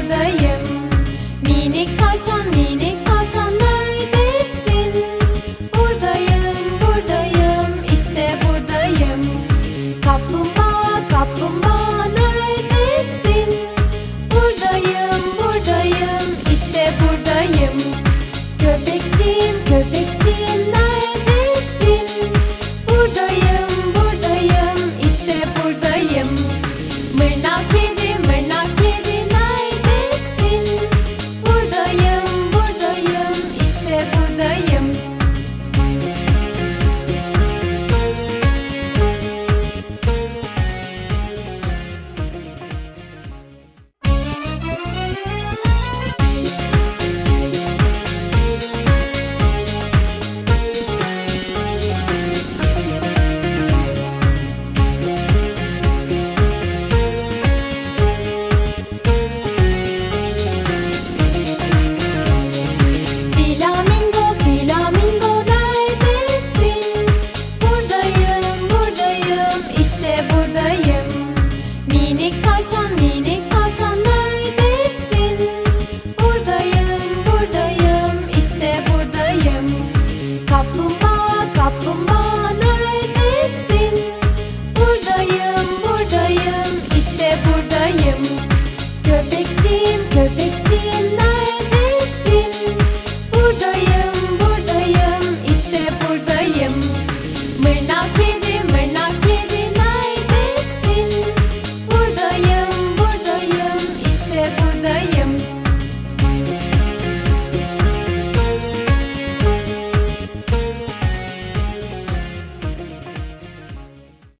buradayım Minik tavşan minik tavşan neredesin? Buradayım buradayım işte buradayım Kaplumbağa kaplumbağa neredesin? Buradayım buradayım işte buradayım Köpekçim köpekçim neredesin? Buradayım buradayım işte buradayım Mırnak kedi yanındayım. Minik tavşan minik tavşan neredesin? Buradayım buradayım işte buradayım. Kaplumbağa kaplumbağa.